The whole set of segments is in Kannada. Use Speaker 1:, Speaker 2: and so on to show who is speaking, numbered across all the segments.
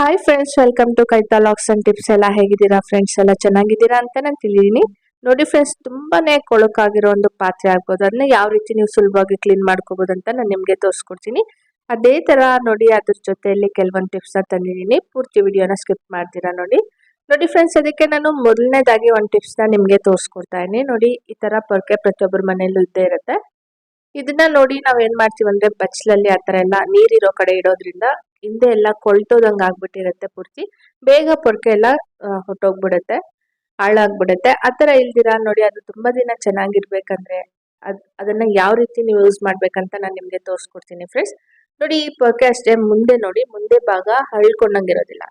Speaker 1: ಹಾಯ್ ಫ್ರೆಂಡ್ಸ್ ವೆಲ್ಕಮ್ ಟು ಕೈತಾ ಲಾಕ್ಸ್ ಅಂಡ್ ಟಿಪ್ಸ್ ಎಲ್ಲ ಹೇಗಿದ್ದೀರಾ ಫ್ರೆಂಡ್ಸ್ ಎಲ್ಲ ಚೆನ್ನಾಗಿದ್ದೀರಾ ಅಂತ ನಾನು ತಿಳಿದೀನಿ. ನೋಡಿ ಫ್ರೆಂಡ್ಸ್ ತುಂಬಾನೇ ಕೊಳಕಾಗಿರೋ ಒಂದು ಪಾತ್ರೆ ಆಗ್ಬೋದು. ಅದನ್ನ ಯಾವ ರೀತಿ ನೀವು ಸುಲಭವಾಗಿ ಕ್ಲೀನ್ ಮಾಡ್ಕೋಬಹುದು ಅಂತ ನಾನು ನಿಮಗೆ ತೋರಿಸ್ಕೊಡ್ತೀನಿ. ಅದೇ ತರ ನೋಡಿ, ಅದ್ರ ಜೊತೆಯಲ್ಲಿ ಕೆಲವೊಂದು ಟಿಪ್ಸ್ನ ತಂದಿದ್ದೀನಿ ಪೂರ್ತಿ ವಿಡಿಯೋನ ಸ್ಕಿಪ್ ಮಾಡ್ತೀರಾ ನೋಡಿ. ನೋಡಿ ಫ್ರೆಂಡ್ಸ್ ಅದಕ್ಕೆ ನಾನು ಮೊದಲನೇದಾಗಿ ಒಂದು ಟಿಪ್ಸ್ ನಿಮಗೆ ತೋರಿಸ್ಕೊಡ್ತಾ ಇದ್ದೀನಿ. ನೋಡಿ, ಈ ತರ ಪೊರ್ಕೆ ಪ್ರತಿಯೊಬ್ಬರ ಮನೆಯಲ್ಲೂ ಇದ್ದೇ ಇರುತ್ತೆ. ಇದನ್ನ ನೋಡಿ ನಾವ್ ಏನ್ ಮಾಡ್ತೀವಿ ಅಂದ್ರೆ ಬಚ್ಚಲಲ್ಲಿ ಆತರ ಎಲ್ಲ ನೀರಿರೋ ಕಡೆ ಇಡೋದ್ರಿಂದ ಹಿಂದೆ ಎಲ್ಲ ಕೊಳ್ತೋದಂಗ ಆಗ್ಬಿಟ್ಟಿರತ್ತೆ ಪೂರ್ತಿ. ಬೇಗ ಪೊರ್ಕೆ ಎಲ್ಲ ಹೊಟ್ಟೋಗ್ಬಿಡತ್ತೆ ಹಾಳಾಗ್ಬಿಡತ್ತೆ. ಆತರ ಇಲ್ದಿರಾ ನೋಡಿ ಅದು ತುಂಬಾ ದಿನ ಚೆನ್ನಾಗಿರ್ಬೇಕಂದ್ರೆ ಅದ್, ಅದನ್ನ ಯಾವ ರೀತಿ ನೀವು ಯೂಸ್ ಮಾಡ್ಬೇಕಂತ ನಾನು ನಿಮ್ಗೆ ತೋರಿಸ್ಕೊಡ್ತೀನಿ ಫ್ರೆಂಡ್ಸ್ ನೋಡಿ ಈ ಪೊರ್ಕೆ ಅಷ್ಟೇ ಮುಂದೆ ನೋಡಿ, ಮುಂದೆ ಭಾಗ ಹಳ್ಕೊಂಡಂಗಿರೋದಿಲ್ಲ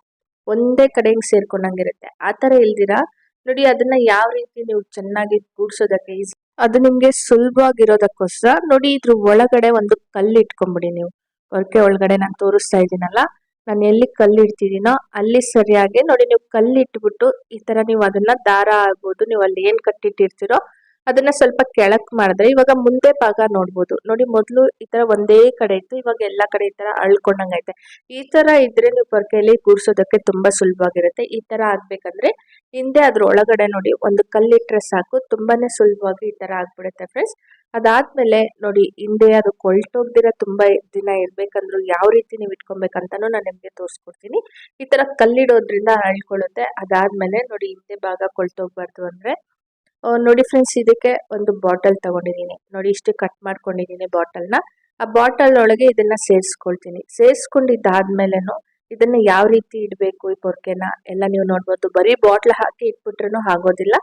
Speaker 1: ಒಂದೇ ಕಡೆ ಹಿಂಗ್ ಸೇರ್ಕೊಂಡಂಗಿರುತ್ತೆ. ಆತರ ಇಲ್ದಿರಾ ನೋಡಿ ಅದನ್ನ ಯಾವ ರೀತಿ ನೀವು ಚೆನ್ನಾಗಿ ಕೂಡ್ಸೋದಕ್ಕೆ ಈಸಿ ಅದು ನಿಮ್ಗೆ ಸುಲಭವಾಗಿರೋದಕ್ಕೋಸ್ಕರ ನೋಡಿ ಇದ್ರ ಒಳಗಡೆ ಒಂದು ಕಲ್ಲು ಇಟ್ಕೊಂಡ್ಬಿಡಿ ನೀವು. ಹೊರಕೆ ಒಳಗಡೆ ನಾನು ತೋರಿಸ್ತಾ ಇದ್ದೀನಲ್ಲ? ನಾನು ಎಲ್ಲಿ ಕಲ್ಲು ಇಡ್ತಿದ್ದೀನೋ ಅಲ್ಲಿ ಸರಿಯಾಗಿ ನೋಡಿ ನೀವು ಕಲ್ಲು ಇಟ್ಬಿಟ್ಟು ಈ ತರ ನೀವು ಅದನ್ನ ದಾರ ಆಗ್ಬೋದು. ನೀವು ಅಲ್ಲಿ ಏನ್ ಕಟ್ಟಿಟ್ಟಿರ್ತೀರೋ ಅದನ್ನ ಸ್ವಲ್ಪ ಕೆಳಕ್ ಮಾಡಿದ್ರೆ ಇವಾಗ ಮುಂದೆ ಭಾಗ ನೋಡ್ಬೋದು. ನೋಡಿ ಮೊದಲು ಈ ತರ ಒಂದೇ ಕಡೆ ಇತ್ತು, ಇವಾಗ ಎಲ್ಲಾ ಕಡೆ ಈ ತರ ಅಳ್ಕೊಂಡಂಗೈತೆ ಈ ತರ ಇದ್ರೆ ನೀವು ಪೊರ್ಕೆಯಲ್ಲಿ ಕೂರ್ಸೋದಕ್ಕೆ ತುಂಬಾ ಸುಲಭವಾಗಿರುತ್ತೆ ಈ ತರ ಆಗ್ಬೇಕಂದ್ರೆ ಹಿಂದೆ ಅದ್ರ ಒಳಗಡೆ ನೋಡಿ ಒಂದು ಕಲ್ಲಿಟ್ರೆ ಸಾಕು, ತುಂಬಾನೇ ಸುಲಭವಾಗಿ ಈ ತರ ಆಗ್ಬಿಡುತ್ತೆ ಫ್ರೆಂಡ್ಸ್ ಅದಾದ್ಮೇಲೆ ನೋಡಿ ಹಿಂದೆ ಅದು ಕೊಳ್ತೋಗ್ದಿರ ತುಂಬಾ ದಿನ ಇರ್ಬೇಕಂದ್ರು ಯಾವ ರೀತಿ ನೀವು ಇಟ್ಕೊಬೇಕಂತಾನು ನಾನು ನಿಮ್ಗೆ ತೋರಿಸ್ಕೊಡ್ತೀನಿ. ಈ ತರ ಕಲ್ಲಿಡೋದ್ರಿಂದ ಅಳ್ಕೊಳ್ಳುತ್ತೆ ಅದಾದ್ಮೇಲೆ ನೋಡಿ ಹಿಂದೆ ಭಾಗ ಕೊಳ್ತೋಗ್ಬಾರ್ದು ಅಂದ್ರೆ ನೋಡಿ ಫ್ರೆಂಡ್ಸ್ ಇದಕ್ಕೆ ಒಂದು ಬಾಟಲ್ ತಗೊಂಡಿದ್ದೀನಿ. ನೋಡಿ, ಇಷ್ಟು ಕಟ್ ಮಾಡ್ಕೊಂಡಿದ್ದೀನಿ ಬಾಟಲ್ನ ಆ ಬಾಟಲ್ ಒಳಗೆ ಇದನ್ನ ಸೇರಿಸ್ಕೊಳ್ತೀನಿ. ಸೇರಿಸ್ಕೊಂಡಿದ್ದಾದ್ಮೇಲೆನು ಇದನ್ನ ಯಾವ ರೀತಿ ಇಡಬೇಕು ಈ ಪೊರ್ಕೆನ ಎಲ್ಲ ನೀವು ನೋಡ್ಬೋದು. ಬರೀ ಬಾಟ್ಲ್ ಹಾಕಿ ಇಟ್ಬಿಟ್ರೂ ಆಗೋದಿಲ್ಲ.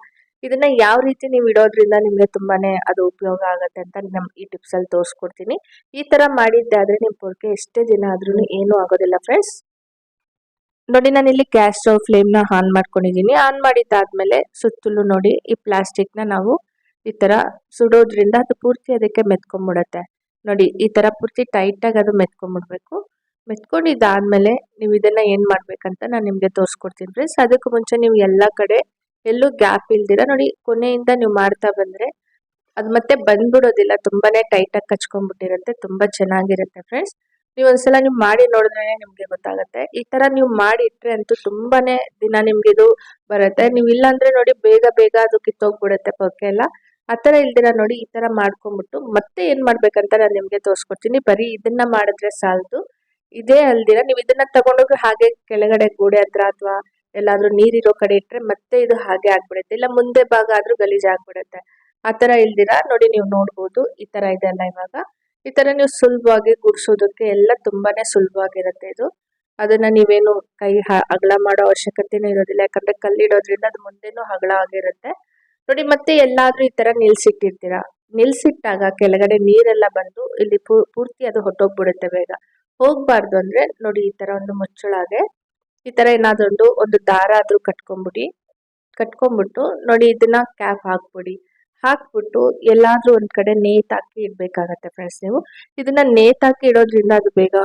Speaker 1: ಇದನ್ನ ಯಾವ ರೀತಿ ನೀವು ಇಡೋದ್ರಿಂದ ನಿಮ್ಗೆ ತುಂಬಾನೇ ಅದು ಉಪಯೋಗ ಆಗುತ್ತೆ ಅಂತ ನಮ್ ಈ ಟಿಪ್ಸ್ ಅಲ್ಲಿ ತೋರಿಸ್ಕೊಡ್ತೀನಿ. ಈ ತರ ಮಾಡಿದ್ದಾದ್ರೆ ನಿಮ್ ಪೊರ್ಕೆ ಎಷ್ಟೇ ದಿನ ಆದ್ರೂ ಏನೂ ಆಗೋದಿಲ್ಲ ಫ್ರೆಂಡ್ಸ್ ನೋಡಿ, ನಾನು ಇಲ್ಲಿ ಗ್ಯಾಸ್ ಸ್ಟವ್ ಫ್ಲೇಮ್ನ ಆನ್ ಮಾಡ್ಕೊಂಡಿದ್ದೀನಿ ಆನ್ ಮಾಡಿದ್ದಾದ್ಮೇಲೆ ಸುತ್ತಲೂ ನೋಡಿ, ಈ ಪ್ಲಾಸ್ಟಿಕ್ನ ನಾವು ಈ ತರ ಸುಡೋದ್ರಿಂದ ಅದು ಪೂರ್ತಿ ಅದಕ್ಕೆ ಮೆತ್ಕೊಂಡ್ಬಿಡತ್ತೆ. ನೋಡಿ, ಈ ತರ ಪೂರ್ತಿ ಟೈಟ್ ಆಗಿ ಅದು ಮೆತ್ಕೊಂಡ್ಬಿಡ್ಬೇಕು. ಮೆತ್ಕೊಂಡಿದ್ದಾದ್ಮೇಲೆ ನೀವು ಇದನ್ನ ಏನ್ ಮಾಡ್ಬೇಕಂತ ನಾನು ನಿಮಗೆ ತೋರಿಸ್ಕೊಡ್ತೀನಿ ಫ್ರೆಂಡ್ಸ್ ಅದಕ್ಕೂ ಮುಂಚೆ ನೀವು ಎಲ್ಲ ಕಡೆ ಎಲ್ಲೂ ಗ್ಯಾಪ್ ಇಲ್ದಿರ ನೋಡಿ, ಕೊನೆಯಿಂದ ನೀವು ಮಾಡ್ತಾ ಬಂದ್ರೆ ಅದು ಮತ್ತೆ ಬಂದ್ಬಿಡೋದಿಲ್ಲ. ತುಂಬಾನೇ ಟೈಟ್ ಆಗಿ ಕಚ್ಕೊಂಡ್ಬಿಟ್ಟಿರುತ್ತೆ. ತುಂಬಾ ಚೆನ್ನಾಗಿರುತ್ತೆ ಫ್ರೆಂಡ್ಸ್ ನೀವು ಒಂದ್ಸಲ ನೀವು ಮಾಡಿ ನೋಡಿದ್ರೆ ನಿಮ್ಗೆ ಗೊತ್ತಾಗುತ್ತೆ. ಈ ತರ ನೀವು ಮಾಡಿ ಇಟ್ರೆ ಅಂತೂ ತುಂಬಾನೇ ದಿನ ನಿಮ್ಗೆ ಇದು ಬರುತ್ತೆ. ನೀವು ಇಲ್ಲ ಅಂದ್ರೆ ನೋಡಿ ಬೇಗ ಬೇಗ ಅದು ಕಿತ್ತೋಗ್ಬಿಡುತ್ತೆ ಪೊಕ್ಕೆ ಎಲ್ಲ. ಆ ತರ ಇಲ್ದಿರ ನೋಡಿ ಈ ತರ ಮಾಡ್ಕೊಂಡ್ಬಿಟ್ಟು ಮತ್ತೆ ಏನ್ ಮಾಡ್ಬೇಕಂತ ನಾನು ನಿಮ್ಗೆ ತೋರಿಸ್ಕೊಡ್ತೀನಿ. ಬರೀ ಇದನ್ನ ಮಾಡಿದ್ರೆ ಸಾಲದು. ಇದೇ ಅಲ್ದಿರ ನೀವು ಇದನ್ನ ತಗೊಂಡೋಗಿ ಹಾಗೆ ಕೆಳಗಡೆ ಗೋಡೆ ಹತ್ರ ಅಥವಾ ಎಲ್ಲಾದ್ರೂ ನೀರಿರೋ ಕಡೆ ಇಟ್ರೆ ಮತ್ತೆ ಇದು ಹಾಗೆ ಆಗ್ಬಿಡುತ್ತೆ. ಇಲ್ಲ ಮುಂದೆ ಭಾಗ ಆದ್ರೂ ಗಲೀಜಾಗ್ಬಿಡುತ್ತೆ. ಆ ತರ ಇಲ್ದಿರ ನೋಡಿ ನೀವು ನೋಡ್ಬೋದು. ಈ ತರ ಇದೆಲ್ಲ ಇವಾಗ. ಈ ಥರ ನೀವು ಸುಲಭವಾಗಿ ಗುಡಿಸೋದಕ್ಕೆ ಎಲ್ಲ ತುಂಬಾನೇ ಸುಲಭವಾಗಿರುತ್ತೆ ಇದು. ಅದನ್ನ ನೀವೇನು ಕೈ ಹಗಳ ಮಾಡೋ ಅವಶ್ಯಕತೆನೂ ಇರೋದಿಲ್ಲ. ಯಾಕಂದರೆ ಕಲ್ಲಿಡೋದ್ರಿಂದ ಅದು ಮುಂದೆನೂ ಅಗಲ ಆಗಿರುತ್ತೆ. ನೋಡಿ, ಮತ್ತೆ ಎಲ್ಲಾದ್ರೂ ಈ ತರ ನಿಲ್ಸಿಟ್ಟಿರ್ತೀರ? ನಿಲ್ಸಿಟ್ಟಾಗ ಕೆಳಗಡೆ ನೀರೆಲ್ಲ ಬಂದು ಇಲ್ಲಿ ಪೂರ್ತಿ ಅದು ಹೊಟ್ಟೋಗ್ಬಿಡುತ್ತೆ ಬೇಗ. ಹೋಗ್ಬಾರ್ದು ಅಂದ್ರೆ ನೋಡಿ, ಈ ತರ ಒಂದು ಮುಚ್ಚಳಾಗೆ ಈ ತರ ಏನಾದ್ರೂ ಒಂದು ದಾರ ಆದ್ರೂ ಕಟ್ಕೊಂಡ್ಬಿಡಿ ಕಟ್ಕೊಂಡ್ಬಿಟ್ಟು ನೋಡಿ, ಇದನ್ನ ಕ್ಯಾಪ್ ಹಾಕ್ಬಿಡಿ. ಹಾಕ್ಬಿಟ್ಟು ಎಲ್ಲಾದ್ರೂ ಒಂದು ಕಡೆ ನೇತಾಕಿ ಇಡ್ಬೇಕಾಗತ್ತೆ ಫ್ರೆಂಡ್ಸ್ ನೀವು. ಇದನ್ನ ನೇತಾಕಿ ಇಡೋದ್ರಿಂದ ಅದು ಬೇಗ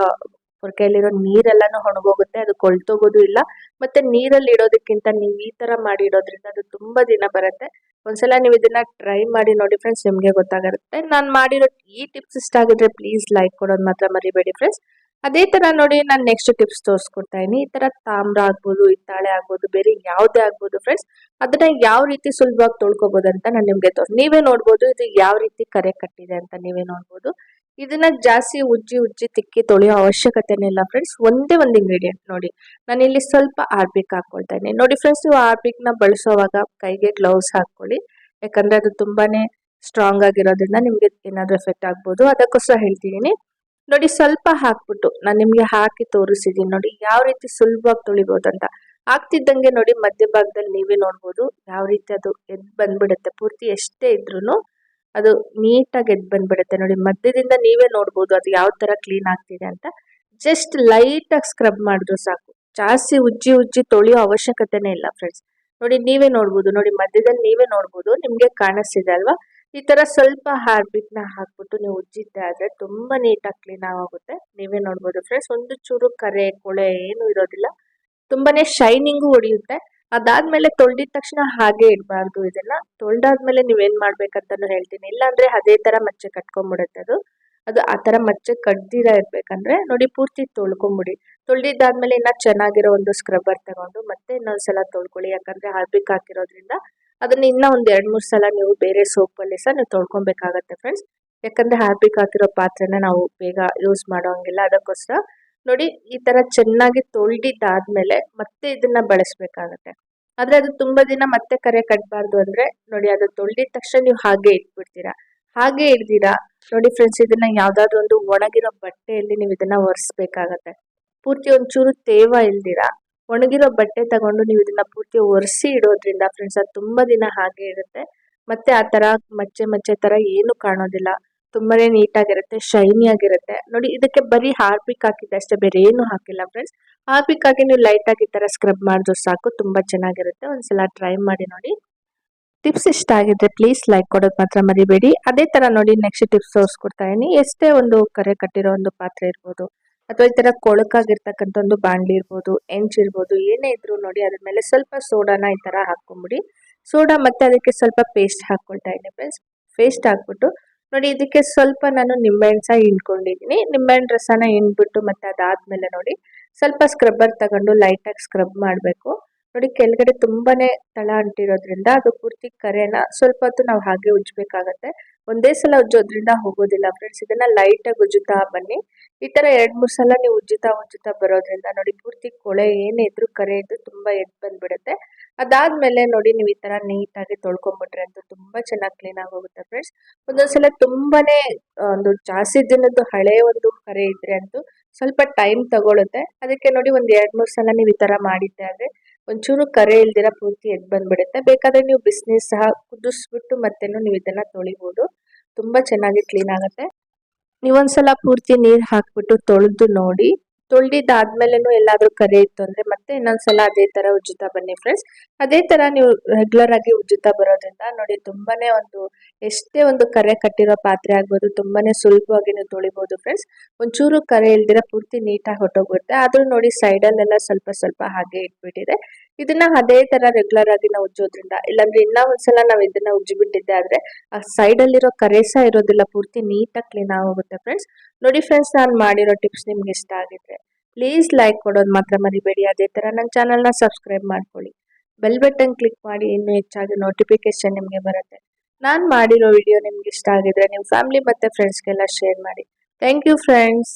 Speaker 1: ಪೊರ್ಕೆಯಲ್ಲಿರೋ ನೀರೆಲ್ಲಾನು ಒಣಗೋಗುತ್ತೆ, ಅದು ಕೊಳ್ತೋಗೋದು ಇಲ್ಲ. ಮತ್ತೆ ನೀರಲ್ಲಿ ಇಡೋದಕ್ಕಿಂತ ನೀವು ಈ ತರ ಮಾಡಿ ಇಡೋದ್ರಿಂದ ಅದು ತುಂಬಾ ದಿನ ಬರುತ್ತೆ. ಒಂದ್ಸಲ ನೀವು ಇದನ್ನ ಟ್ರೈ ಮಾಡಿ ನೋಡಿ ಫ್ರೆಂಡ್ಸ್ ನಿಮಗೆ ಗೊತ್ತಾಗುತ್ತೆ. ನಾನು ಮಾಡಿರೋ ಈ ಟಿಪ್ಸ್ ಇಷ್ಟ ಆಗಿದ್ರೆ ಪ್ಲೀಸ್ ಲೈಕ್ ಕೊಡೋದು ಮಾತ್ರ ಮರಿಬೇಡಿ ಫ್ರೆಂಡ್ಸ್ ಅದೇ ತರ ನೋಡಿ ನಾನು ನೆಕ್ಸ್ಟ್ ಟಿಪ್ಸ್ ತೋರಿಸ್ಕೊಡ್ತಾ ಇದೀನಿ ಈ ತರ ತಾಮ್ರ ಆಗ್ಬೋದು, ಹಿತ್ತಾಳೆ ಆಗ್ಬೋದು, ಬೇರೆ ಯಾವ್ದೇ ಆಗ್ಬೋದು ಫ್ರೆಂಡ್ಸ್ ಅದನ್ನ ಯಾವ ರೀತಿ ಸುಲಭವಾಗಿ ತೊಳ್ಕೊಬೋದು ಅಂತ ನಾನು ನಿಮ್ಗೆ ತೋರ್ಸ್, ನೀವೇ ನೋಡ್ಬೋದು ಇದು ಯಾವ ರೀತಿ ಕರೆ ಕಟ್ಟಿದೆ ಅಂತ ನೀವೇ ನೋಡ್ಬೋದು. ಇದನ್ನ ಜಾಸ್ತಿ ಉಜ್ಜಿ ಉಜ್ಜಿ ತಿಕ್ಕಿ ತೊಳೆಯೋ ಅವಶ್ಯಕತೆನೇ ಇಲ್ಲ ಫ್ರೆಂಡ್ಸ್ ಒಂದೇ ಒಂದು ಇಂಗ್ರೀಡಿಯೆಂಟ್ ನೋಡಿ. ನಾನು ಇಲ್ಲಿ ಸ್ವಲ್ಪ ಆರ್ಬಿಕ್ ಹಾಕೊಳ್ತಾ ಇದ್ದೀನಿ ನೋಡಿ ಫ್ರೆಂಡ್ಸ್ ನೀವು ಆರ್ಬಿಕ್ನ ಬಳಸೋವಾಗ ಕೈಗೆ ಗ್ಲೌಸ್ ಹಾಕೊಳ್ಳಿ ಯಾಕಂದ್ರೆ ಅದು ತುಂಬಾನೇ ಸ್ಟ್ರಾಂಗ್ ಆಗಿರೋದ್ರಿಂದ ನಿಮ್ಗೆ ಏನಾದ್ರೂ ಎಫೆಕ್ಟ್ ಆಗ್ಬೋದು. ಅದಕ್ಕೋಸ್ಕರ ಹೇಳ್ತಿದ್ದೀನಿ ನೋಡಿ ಸ್ವಲ್ಪ ಹಾಕ್ಬಿಟ್ಟು ನಾನು ನಿಮಗೆ ಹಾಕಿ ತೋರಿಸಿದೀನಿ ನೋಡಿ, ಯಾವ ರೀತಿ ಸುಲಭವಾಗಿ ತೊಳಿಬೋದು ಅಂತ ಆಗ್ತಿದ್ದಂಗೆ ನೋಡಿ ಮಧ್ಯಭಾಗದಲ್ಲಿ ನೀವೇ ನೋಡ್ಬೋದು ಯಾವ ರೀತಿ ಅದು ಎದ್ದು ಬಂದ್ಬಿಡುತ್ತೆ. ಪೂರ್ತಿ ಎಷ್ಟೇ ಇದ್ರೂ ಅದು ನೀಟಾಗಿ ಎದ್ದು ಬಂದ್ಬಿಡುತ್ತೆ ನೋಡಿ. ಮಧ್ಯದಿಂದ ನೀವೇ ನೋಡ್ಬೋದು ಅದು ಯಾವ ತರ ಕ್ಲೀನ್ ಆಗ್ತಿದೆ ಅಂತ. ಜಸ್ಟ್ ಲೈಟ್ ಆಗಿ ಸ್ಕ್ರಬ್ ಮಾಡಿದ್ರು ಸಾಕು. ಜಾಸ್ತಿ ಉಜ್ಜಿ ಉಜ್ಜಿ ತೊಳೆಯೋ ಅವಶ್ಯಕತೆನೇ ಇಲ್ಲ ಫ್ರೆಂಡ್ಸ್. ನೋಡಿ ನೀವೇ ನೋಡ್ಬೋದು ನೋಡಿ ಮಧ್ಯದಲ್ಲಿ ನೀವೇ ನೋಡ್ಬೋದು, ನಿಮಗೆ ಕಾಣಿಸ್ತಿದೆ ಅಲ್ವಾ? ಈ ಥರ ಸ್ವಲ್ಪ ಹಾರ್ಬಿಕ್ನ ಹಾಕ್ಬಿಟ್ಟು ನೀವು ಉಜ್ಜಿದ್ದೆ ಆದ್ರೆ ತುಂಬಾ ನೀಟಾಗಿ ಕ್ಲೀನ್ ಆಗುತ್ತೆ ನೀವೇ ನೋಡ್ಬೋದು ಫ್ರೆಂಡ್ಸ್ ಒಂದು ಚೂರು ಕರೆ, ಕೊಳೆ ಏನು ಇರೋದಿಲ್ಲ. ತುಂಬಾನೇ ಶೈನಿಂಗು ಹೊಡೆಯುತ್ತೆ. ಅದಾದ್ಮೇಲೆ ತೊಳ್ದಿದ ತಕ್ಷಣ ಹಾಗೆ ಇಡಬಾರ್ದು ಇದನ್ನ ತೊಳ್ದಾದ್ಮೇಲೆ ನೀವೇನ್ ಮಾಡ್ಬೇಕಂತಾನು ಹೇಳ್ತೀನಿ. ಇಲ್ಲಾಂದ್ರೆ ಅದೇ ತರ ಮಚ್ಚೆ ಕಟ್ಕೊಂಡ್ಬಿಡುತ್ತೆ ಅದು. ಅದು ಆ ತರ ಮಚ್ಚೆ ಕಡ್ದಿರ ಇರ್ಬೇಕಂದ್ರೆ ನೋಡಿ ಪೂರ್ತಿ ತೊಳ್ಕೊಂಬಿಡಿ. ತೊಳೆದಿದ್ದಾದ್ಮೇಲೆ ಇನ್ನ ಚೆನ್ನಾಗಿರೋ ಒಂದು ಸ್ಕ್ರಬ್ಬರ್ ತಗೊಂಡು ಮತ್ತೆ ಇನ್ನೊಂದ್ಸಲ ತೊಳ್ಕೊಳ್ಳಿ. ಯಾಕಂದ್ರೆ ಹಾರ್ಬಿಕ್ ಹಾಕಿರೋದ್ರಿಂದ ಅದನ್ನ ಇನ್ನ ಒಂದ್ ಎರಡ್ ಮೂರ್ ಸಲ ನೀವು ಬೇರೆ ಸೋಪ್ ಅಲ್ಲಿ ಸಹ ನೀವು ತೊಳ್ಕೊಬೇಕಾಗತ್ತೆ ಫ್ರೆಂಡ್ಸ್ ಯಾಕಂದ್ರೆ ಹ್ಯಾಪಿಕ್ ಆಗಿರೋ ಪಾತ್ರೆನ ನಾವು ಬೇಗ ಯೂಸ್ ಮಾಡೋಂಗಿಲ್ಲ. ಅದಕ್ಕೋಸ್ಕರ ನೋಡಿ, ಈ ತರ ಚೆನ್ನಾಗಿ ತೊಳ್ದಿದ್ದಾದ್ಮೇಲೆ ಮತ್ತೆ ಇದನ್ನ ಬಳಸ್ಬೇಕಾಗತ್ತೆ. ಆದ್ರೆ ಅದು ತುಂಬಾ ದಿನ ಮತ್ತೆ ಕರೆ ಕಟ್ಬಾರ್ದು ಅಂದ್ರೆ ನೋಡಿ, ಅದು ತೊಳ್ದಿದ ತಕ್ಷಣ ನೀವು ಹಾಗೆ ಇಟ್ಬಿಡ್ತೀರಾ. ಹಾಗೆ ಇಡ್ದಿರಾ, ನೋಡಿ ಫ್ರೆಂಡ್ಸ್ ಇದನ್ನ ಯಾವ್ದಾದ್ರು ಒಂದು ಒಣಗಿರೋ ಬಟ್ಟೆಯಲ್ಲಿ ನೀವು ಇದನ್ನ ಒರೆಸ್ಬೇಕಾಗತ್ತೆ. ಪೂರ್ತಿ ಒಂಚೂರು ತೇವ ಇಲ್ದಿರಾ ಒಣಗಿರೋ ಬಟ್ಟೆ ತಗೊಂಡು ನೀವು ಇದನ್ನ ಪೂರ್ತಿ ಒರೆಸಿ ಇಡೋದ್ರಿಂದ ಫ್ರೆಂಡ್ಸ್ ಅದು ತುಂಬಾ ದಿನ ಹಾಗೆ ಇರುತ್ತೆ. ಮತ್ತೆ ಆ ತರ ಮಚ್ಚೆ ಮಚ್ಚೆ ತರ ಏನು ಕಾಣೋದಿಲ್ಲ. ತುಂಬಾನೇ ನೀಟಾಗಿರುತ್ತೆ ಶೈನಿ ಆಗಿರುತ್ತೆ. ನೋಡಿ, ಇದಕ್ಕೆ ಬರೀ ಹಾರ್ಪಿಕ್ ಹಾಕಿದ್ದೆ ಅಷ್ಟೇ, ಬೇರೆ ಏನು ಹಾಕಿಲ್ಲ ಫ್ರೆಂಡ್ಸ್ ಹಾರ್ಪಿಕ್ ಆಗಿ ನೀವು ಲೈಟ್ ಆಗಿ ತರ ಸ್ಕ್ರಬ್ ಮಾಡಿದ್ರು ಸಾಕು, ತುಂಬಾ ಚೆನ್ನಾಗಿರುತ್ತೆ. ಒಂದ್ಸಲ ಟ್ರೈ ಮಾಡಿ ನೋಡಿ. ಟಿಪ್ಸ್ ಇಷ್ಟ ಆಗಿದ್ರೆ ಪ್ಲೀಸ್ ಲೈಕ್ ಕೊಡೋದು ಮಾತ್ರ ಮರಿಬೇಡಿ. ಅದೇ ತರ ನೋಡಿ ನೆಕ್ಸ್ಟ್ ಟಿಪ್ಸ್ ತೋರಿಸ್ಕೊಡ್ತಾ ಇದೀನಿ ಎಷ್ಟೇ ಒಂದು ಕರೆ ಕಟ್ಟಿರೋ ಒಂದು ಪಾತ್ರೆ ಇರ್ಬೋದು. ಅಥವಾ ಈ ತರ ಕೊಳಕಾಗಿರ್ತಕ್ಕಂಥ ಒಂದು ಬಾಂಡ್ಲಿ ಇರ್ಬೋದು ಇರ್ಬೋದು, ಏನೇ ಇದ್ರು ನೋಡಿ ಅದ್ರ ಮೇಲೆ ಸ್ವಲ್ಪ ಸೋಡಾನ ಈ ತರ ಹಾಕೊಂಬಿಡಿ ಸೋಡಾ ಮತ್ತೆ ಅದಕ್ಕೆ ಸ್ವಲ್ಪ ಪೇಸ್ಟ್ ಹಾಕೊಳ್ತಾ ಇದ್ದೀನಿ ಫ್ರೆಂಡ್ಸ್ ಪೇಸ್ಟ್ ಹಾಕ್ಬಿಟ್ಟು ನೋಡಿ ಇದಕ್ಕೆ ಸ್ವಲ್ಪ ನಾನು ನಿಂಬೆಹಣ್ಣು ಸಹ ಹಿಂಡ್ಕೊಂಡಿದ್ದೀನಿ. ನಿಂಬೆಹಣ್ಣು ರಸನ ಹಿಂಡ್ಬಿಟ್ಟು ಮತ್ತೆ ಅದಾದ್ಮೇಲೆ ನೋಡಿ ಸ್ವಲ್ಪ ಸ್ಕ್ರಬ್ಬರ್ ತಗೊಂಡು ಲೈಟಾಗಿ ಸ್ಕ್ರಬ್ ಮಾಡಬೇಕು. ನೋಡಿ ಕೆಳಗಡೆ ತುಂಬಾನೇ ತಳ ಅಂಟಿರೋದ್ರಿಂದ ಅದು ಪೂರ್ತಿ ಕರೆನ ಸ್ವಲ್ಪ ಹೊತ್ತು ನಾವು ಹಾಗೆ ಉಜ್ಜಬೇಕಾಗತ್ತೆ. ಒಂದೇ ಸಲ ಉಜ್ಜೋದ್ರಿಂದ ಹೋಗೋದಿಲ್ಲ ಫ್ರೆಂಡ್ಸ್ ಇದನ್ನ ಲೈಟಾಗಿ ಉಜ್ಜುತ್ತಾ ಬನ್ನಿ. ಈ ತರ ಎರಡ್, ಮೂರ್ ಸಲ ನೀವು ಉಜ್ಜುತ್ತಾ ಉಜ್ಜುತ್ತಾ ಬರೋದ್ರಿಂದ ನೋಡಿ ಪೂರ್ತಿ ಕೊಳೆ ಏನೇ ಇದ್ರು ಕರೆ ಇದ್ದು ತುಂಬಾ ಎದ್ ಬಂದ್ಬಿಡುತ್ತೆ. ಅದಾದ್ಮೇಲೆ ನೋಡಿ ನೀವು ಈ ತರ ನೀಟಾಗಿ ತೊಳ್ಕೊಂಡ್ಬಿಟ್ರೆ ಅಂತೂ ತುಂಬಾ ಚೆನ್ನಾಗಿ ಕ್ಲೀನ್ ಆಗಿ ಹೋಗುತ್ತೆ ಫ್ರೆಂಡ್ಸ್ ಒಂದೊಂದ್ಸಲ ತುಂಬಾನೇ ಒಂದು ಜಾಸ್ತಿ ದಿನದ್ದು ಹಳೆ ಒಂದು ಕರೆ ಇದ್ರೆ ಅಂತೂ ಸ್ವಲ್ಪ ಟೈಮ್ ತಗೊಳುತ್ತೆ. ಅದಕ್ಕೆ ನೋಡಿ ಒಂದ್ ಎರಡ್, ಮೂರ್ ಸಲ ನೀವು ಈ ತರ ಮಾಡಿದ್ದೆ ಆದ್ರೆ ಒಂಚೂರು ಕರೆ ಇಲ್ದಿರ ಪೂರ್ತಿ ಎದ್ದು ಬಂದ್ಬಿಡುತ್ತೆ. ಬೇಕಾದ್ರೆ ನೀವು ಬಿಸಿನೀರ್ ಸಹ ಕುದಿಸ್ಬಿಟ್ಟು ಮತ್ತೆನೂ ನೀವು ಇದನ್ನ ತೊಳಿಬೋದು. ತುಂಬಾ ಚೆನ್ನಾಗಿ ಕ್ಲೀನ್ ಆಗುತ್ತೆ. ನೀವೊಂದ್ಸಲ ಪೂರ್ತಿ ನೀರು ಹಾಕ್ಬಿಟ್ಟು ತೊಳೆದು ನೋಡಿ. ತೊಳ್ದಿದ್ದಾದ್ಮೇಲೆನೂ ಎಲ್ಲಾದರೂ ಕರೆ ಇತ್ತು ಅಂದ್ರೆ ಮತ್ತೆ ಇನ್ನೊಂದ್ಸಲ ಅದೇ ತರ ಉಜ್ಜುತ್ತಾ ಬನ್ನಿ ಫ್ರೆಂಡ್ಸ್ ಅದೇ ತರ ನೀವು ರೆಗ್ಯುಲರ್ ಆಗಿ ಉಜ್ಜುತ್ತಾ ಬರೋದ್ರಿಂದ ನೋಡಿ ತುಂಬಾನೇ ಒಂದು ಎಷ್ಟೇ ಒಂದು ಕರೆ ಕಟ್ಟಿರೋ ಪಾತ್ರೆ ಆಗ್ಬೋದು ತುಂಬಾನೇ ಸುಲಭವಾಗಿ ನೀವು ತೊಳಿಬಹುದು ಫ್ರೆಂಡ್ಸ್ ಒಂಚೂರು ಕರೆ ಇಲ್ದಿರ ಪೂರ್ತಿ ನೀಟಾಗಿ ಹೊಟ್ಟೋಗ್ಬಿಡುತ್ತೆ. ಆದ್ರೂ ನೋಡಿ ಸೈಡಲ್ಲೆಲ್ಲ ಸ್ವಲ್ಪ ಸ್ವಲ್ಪ ಹಾಗೆ ಇಟ್ಬಿಟ್ಟಿದೆ. ಇದನ್ನ ಅದೇ ತರ ರೆಗ್ಯುಲರ್ ಆಗಿ ನಾವು ಉಜ್ಜೋದ್ರಿಂದ ಇಲ್ಲಾಂದ್ರೆ ಇನ್ನ ಒಂದ್ಸಲ ನಾವು ಇದನ್ನ ಉಜ್ಜಿಬಿಟ್ಟಿದ್ದೆ ಆದ್ರೆ ಆ ಸೈಡ್ ಅಲ್ಲಿರೋ ಕರೆಸ ಇರೋದಿಲ್ಲ. ಪೂರ್ತಿ ನೀಟಾಗಿ ಕ್ಲೀನ್ ಆಗೋಗುತ್ತೆ ಫ್ರೆಂಡ್ಸ್ ನೋಡಿ ಫ್ರೆಂಡ್ಸ್ ನಾನು ಮಾಡಿರೋ ಟಿಪ್ಸ್ ನಿಮ್ಗೆ ಇಷ್ಟ ಆಗಿದ್ರೆ. ಪ್ಲೀಸ್ ಲೈಕ್ ಕೊಡೋದು ಮಾತ್ರ ಮರಿಬೇಡಿ. ಅದೇ ಥರ ನನ್ನ ಚಾನಲ್ನ ಸಬ್ಸ್ಕ್ರೈಬ್ ಮಾಡ್ಕೊಳ್ಳಿ. ಬೆಲ್ ಬಟನ್ ಕ್ಲಿಕ್ ಮಾಡಿ ಇನ್ನೂ ಹೆಚ್ಚಾಗಿ ನೋಟಿಫಿಕೇಶನ್ ನಿಮಗೆ ಬರುತ್ತೆ. ನಾನು ಮಾಡಿರೋ ವಿಡಿಯೋ ನಿಮ್ಗೆ ಇಷ್ಟ ಆಗಿದ್ರೆ ನಿಮ್ಮ ಫ್ಯಾಮಿಲಿ ಮತ್ತು ಫ್ರೆಂಡ್ಸ್ಗೆಲ್ಲ ಶೇರ್ ಮಾಡಿ. Thank you friends